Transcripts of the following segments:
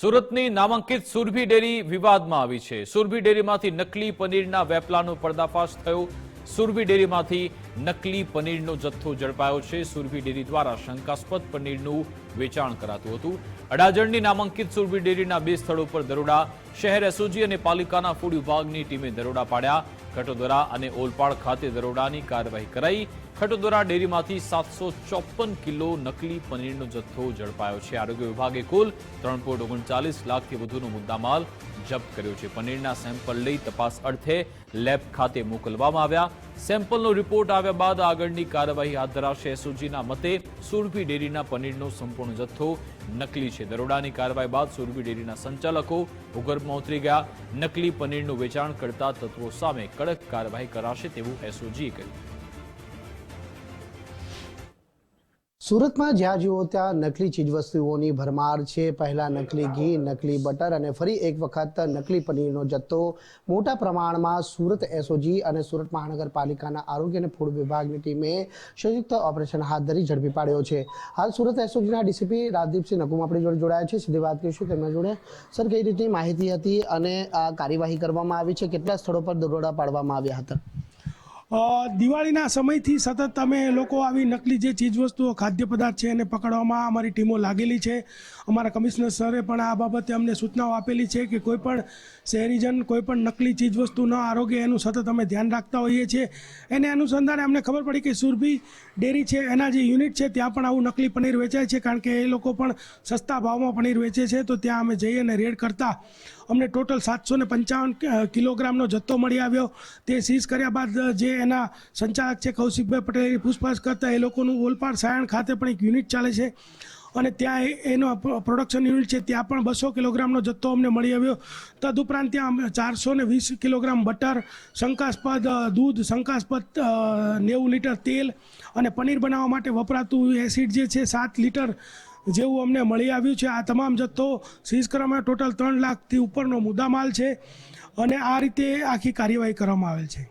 સુરતની નામાંકિત સુરભી ડેરી વિવાદમાં આવી છે. સુરભી ડેરીમાંથી નકલી પનીરના વેપલાનો પર્દાફાશ થયો. સુરભી ડેરીમાંથી નકલી પનીરનો જથ્થો ઝડપાયો છે. સુરભી ડેરી દ્વારા શંકાસ્પદ પનીરનું વેચાણ કરાતું હતું. અડાજણની નામાંકિત સુરભી ડેરીના બે સ્થળો પર દરોડા, શહેર એસઓજી અને પાલિકાના ફૂડ વિભાગની ટીમે દરોડા પાડ્યા. ખટોદરા અને ઓલપાડ ખાતે દરોડાની કાર્યવાહી કરાઈ. ખટોદરા ડેરીમાંથી સાતસો ચોપન કિલો નકલી પનીરનો જથ્થો ઝડપાયો છે. આરોગ્ય વિભાગે કુલ ત્રણ પોઈન્ટ ઓગણચાલીસ લાખથી વધુનો મુદ્દામાલ જપ્ત કર્યો છે. પનીરના સેમ્પલ લઈ તપાસ અર્થે લેબ ખાતે મોકલવામાં આવ્યા. સેમ્પલનો રિપોર્ટ આવ્યા બાદ આગળની કાર્યવાહી હાથ ધરાશે. એસઓજીના મતે, સુરભી ડેરીના પનીરનો સંપૂર્ણ જથ્થો નકલી છે. દરોડાની કાર્યવાહી બાદ સુરભી ડેરીના સંચાલકો ભૂગર્ભમાં ઉતરી ગયા. નકલી પનીરનું વેચાણ કરતા તત્વો સામે કડક કાર્યવાહી કરાશે તેવું એસઓજીએ કહ્યું. સુરતમાં જ્યાં જુઓ ત્યાં નકલી ચીજવસ્તુઓની ભરમાર છે. પહેલા નકલી ઘી, નકલી બટર અને ફરી એક વખત નકલી પનીરનો જથ્થો. મોટા પ્રમાણમાં સુરત એસઓજી અને સુરત મહાનગરપાલિકાના આરોગ્ય અને ફૂડ વિભાગની ટીમે સંયુક્ત ઓપરેશન હાથ ધરી ઝડપી પાડ્યો છે. હાલ સુરત એસઓજીના ડીસીપી રાજદીપસિંહ નકુમ આપણી જોડે જોડાયા છે. સીધી વાત કરીશું તેમના જોડે. સર, કઈ રીતની માહિતી હતી અને આ કાર્યવાહી કરવામાં આવી છે? કેટલા સ્થળો પર દરોડા પાડવામાં આવ્યા હતા? દિવાળીના સમયથી સતત અમે લોકો આવી નકલી જે ચીજવસ્તુઓ, ખાદ્ય પદાર્થ છે એને પકડવામાં અમારી ટીમો લાગેલી છે. અમારા કમિશનર સરે પણ આ બાબતે અમને સૂચનાઓ આપેલી છે કે કોઈ પણ શહેરીજન, કોઈ પણ નકલી ન આરોગ્ય એનું સતત અમે ધ્યાન રાખતા હોઈએ છીએ. એને અનુસંધાને અમને ખબર પડી કે સુરભી ડેરી છે, એના જે યુનિટ છે, ત્યાં પણ આવું નકલી પનીર વેચાય છે, કારણ કે એ લોકો પણ સસ્તા ભાવમાં પનીર વેચે છે, તો ત્યાં અમે જઈ અને રેડ કરતા. અમને ટોટલ સાતસો ને પંચાવન કિલોગ્રામનો જથ્થો મળી આવ્યો. તે સીઝ કર્યા બાદ જે એના સંચાલક છે કૌશિકભાઈ પટેલ પૂછપાછ કરતા એ લોકોનું ઓલપાડ સાયણ ખાતે પણ એક યુનિટ ચાલે છે. અને ત્યાં એનો પ્રોડક્શન યુનિટ છે, ત્યાં પણ બસો કિલોગ્રામનો જથ્થો અમને મળી આવ્યો. તદુપરાંત ત્યાં અમે ચારસો ને વીસ કિલોગ્રામ બટર, શંકાસ્પદ દૂધ, શંકાસ્પદ નેવું લીટર તેલ અને પનીર બનાવવા માટે વપરાતું એસિડ જે છે, સાત લીટર જેવું અમને મળી આવ્યું છે. આ તમામ જથ્થો સીઝ કરવામાં ટોટલ ત્રણ લાખથી ઉપરનો મુદ્દામાલ છે અને આ રીતે આખી કાર્યવાહી કરવામાં આવેલ છે.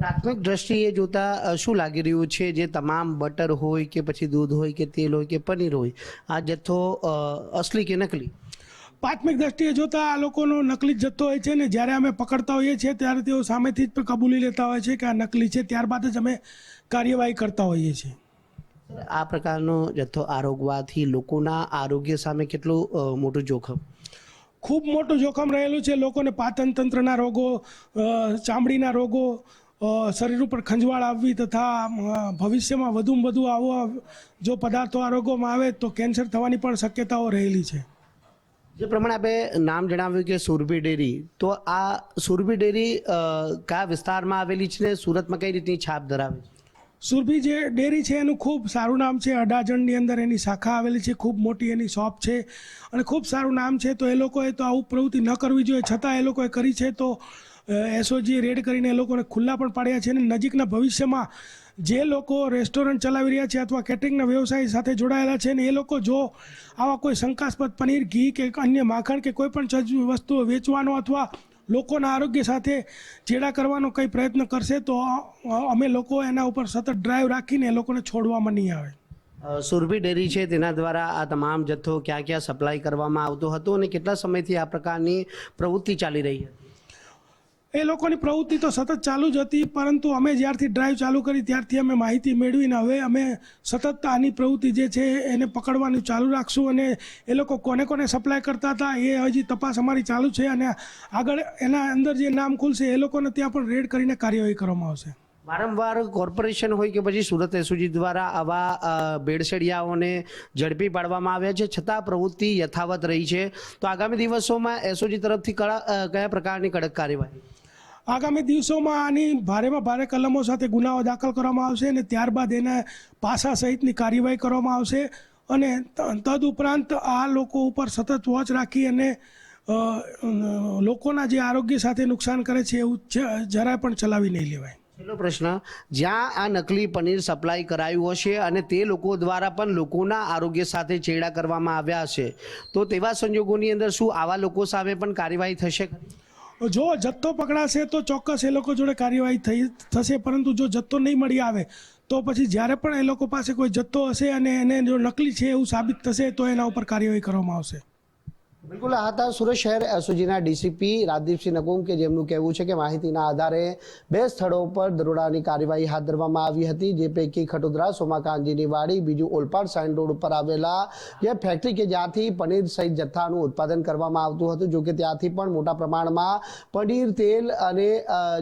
પ્રાથમિક દ્રષ્ટિએ જોતા શું લાગી રહ્યું છે? જે તમામ બટર હોય કે પછી દૂધ હોય કે તેલ હોય કે પનીર હોય આ જથ્થો અસલી કે નકલી? પ્રાથમિક દ્રષ્ટિએ જોતા આ લોકોનો નકલી જ જથ્થો હોય છે ને જ્યારે અમે પકડતા હોઈએ છીએ ત્યારે તેઓ સામેથી જ કબૂલી લેતા હોય છે કે આ નકલી છે. ત્યારબાદ જ અમે કાર્યવાહી કરતા હોઈએ છીએ. આ પ્રકારનો જથ્થો આરોગવાથી લોકોના આરોગ્ય સામે કેટલું મોટું જોખમ? ખૂબ મોટું જોખમ રહેલું છે લોકોને પાચન તંત્રના રોગો ચામડીના રોગો શરીર ઉપર ખંજવાળ આવવી તથા ભવિષ્યમાં વધુમાં વધુ આવો જો પદાર્થો આરોગવામાં આવે તો કેન્સર થવાની પણ શક્યતાઓ રહેલી છે. જે પ્રમાણે આપણે નામ જણાવ્યું કે સુરભી ડેરી તો આ સુરભી ડેરી કયા વિસ્તારમાં આવેલી છે ને સુરતમાં કઈ રીતની છાપ ધરાવે છે? સુરભી જે ડેરી છે એનું ખૂબ સારું નામ છે અડાજણની અંદર એની શાખા આવેલી છે ખૂબ મોટી એની શોપ છે અને ખૂબ સારું નામ છે તો એ લોકોએ તો આવું પ્રવૃત્તિ ન કરવી જોઈએ છતાં એ લોકોએ કરી છે તો એસઓજીએ રેડ કરીને એ લોકોને ખુલ્લા પણ પાડ્યા છે અને નજીકના ભવિષ્યમાં જે લોકો રેસ્ટોરન્ટ ચલાવી રહ્યા છે અથવા કેટરિંગના વ્યવસાય સાથે જોડાયેલા છે ને એ લોકો જો આવા કોઈ શંકાસ્પદ પનીર, ઘી કે અન્ય માખણ કે કોઈ પણ ચજ વસ્તુઓ વેચવાનો અથવા લોકોના આરોગ્ય સાથે ચેડા કરવાનો કંઈ પ્રયત્ન કરશે, તો અમે લોકો એના ઉપર સતત ડ્રાઈવ રાખીને એ લોકોને છોડવામાં નહીં આવે. સુરભી ડેરી છે, તેના દ્વારા આ તમામ જથ્થો ક્યાં ક્યાં સપ્લાય કરવામાં આવતો હતો અને કેટલા સમયથી આ પ્રકારની પ્રવૃત્તિ ચાલી રહી હતી? એ લોકોની પ્રવૃત્તિ તો સતત ચાલુ જ હતી, પરંતુ અમે જ્યારથી ડ્રાઈવ ચાલુ કરી ત્યારથી અમે માહિતી મેળવીને હવે અમે સતત આની પ્રવૃત્તિ જે છે એને પકડવાનું ચાલુ રાખશું અને એ લોકો કોને કોને સપ્લાય કરતા હતા એ હજી તપાસ અમારી ચાલુ છે અને આગળ એના અંદર જે નામ ખુલશે એ લોકોને ત્યાં પણ રેડ કરીને કાર્યવાહી કરવામાં આવશે. વારંવાર કોર્પોરેશન હોય કે પછી સુરત એસઓજી દ્વારા આવા ભેળસેડિયાઓને ઝડપી પાડવામાં આવ્યા છે, છતાં પ્રવૃત્તિ યથાવત રહી છે. તો આગામી દિવસોમાં એસઓજી તરફથી કયા પ્રકારની કડક કાર્યવાહી? આગામી દિવસોમાં આની ભારેમાં ભારે કલમો સાથે ગુનાઓ દાખલ કરવામાં આવશે અને ત્યારબાદ એને પાસા સહિતની કાર્યવાહી કરવામાં આવશે અને તદ ઉપરાંત આ લોકો ઉપર સતત વોચ રાખી અને લોકોના જે આરોગ્ય સાથે નુકસાન કરે છે એવું જરાય પણ ચલાવી નહીં લેવાય છેલ્લો પ્રશ્ન, જ્યાં આ નકલી પનીર સપ્લાય કરાયું હશે અને તે લોકો દ્વારા પણ લોકોના આરોગ્ય સાથે ચેડા કરવામાં આવ્યા હશે, તો તેવા સંજોગોની અંદર શું આવા લોકો સામે પણ કાર્યવાહી થશે? જો જથ્થો પકડાશે તો ચોક્કસ એ લોકો જોડે કાર્યવાહી થઈ થશે, પરંતુ જો જથ્થો નહીં મળી આવે, તો પછી જ્યારે પણ એ લોકો પાસે કોઈ જથ્થો હશે અને એને જો નકલી છે એવું સાબિત થશે, તો એના ઉપર કાર્યવાહી કરવામાં આવશે. બિલકુલ, આ હતા સુરત શહેર એસઓજીના ડીસીપી રાજદીપસિંહ નકુમ કે જેમનું કહેવું છે કે માહિતીના આધારે બે સ્થળો પર દરોડાની કાર્યવાહી હાથ ધરવામાં આવી હતી. જે પૈકી ખટોદરા, સોમાકાંજીની વાડી, બીજું ઓલપાડ સાઇન રોડ ઉપર આવેલા જે ફેક્ટરી કે જ્યાંથી પનીર સહિત જથ્થાનું ઉત્પાદન કરવામાં આવતું હતું. જોકે ત્યાંથી પણ મોટા પ્રમાણમાં પનીર, તેલ અને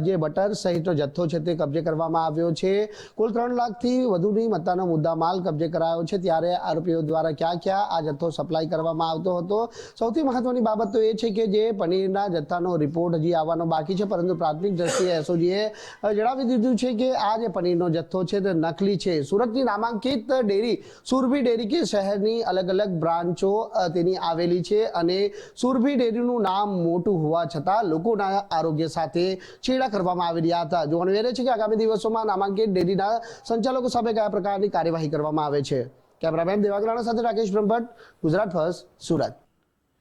જે બટર સહિતનો જથ્થો છે તે કબજે કરવામાં આવ્યો છે. કુલ ત્રણ લાખથી વધુની મત્તાનો મુદ્દા માલ કબજે કરાયો છે. ત્યારે આરોપીઓ દ્વારા ક્યાં ક્યાં આ જથ્થો સપ્લાય કરવામાં આવતો હતો? સૌથી મહત્વની બાબત તો એ છે કે જે પનીરના જથ્થાનો રિપોર્ટ હજી આવવાનો બાકી છે, પરંતુ પ્રાથમિક દ્રષ્ટિએ એસઓજીએ જણાવી દીધું છે કે આ જે પનીરનો જથ્થો છે તે નકલી છે. સુરતની નામાંકિત ડેરી સુરભી ડેરી કે શહેરની અલગ અલગ બ્રાન્ચો તેની આવેલી છે અને સુરભી ડેરીનું નામ મોટું હોવા છતાં લોકોના આરોગ્ય સાથે છેડા કરવામાં આવી રહ્યા હતા. જોવાનું એ છે કે આગામી દિવસોમાં નામાંકિત ડેરીના સંચાલકો સામે કયા પ્રકારની કાર્યવાહી કરવામાં આવે છે? કેમેરામેન દેવાગ્રાણા સાથે રાકેશ બ્રહ્મભટ્ટ, ગુજરાત ફર્સ્ટ, સુરત.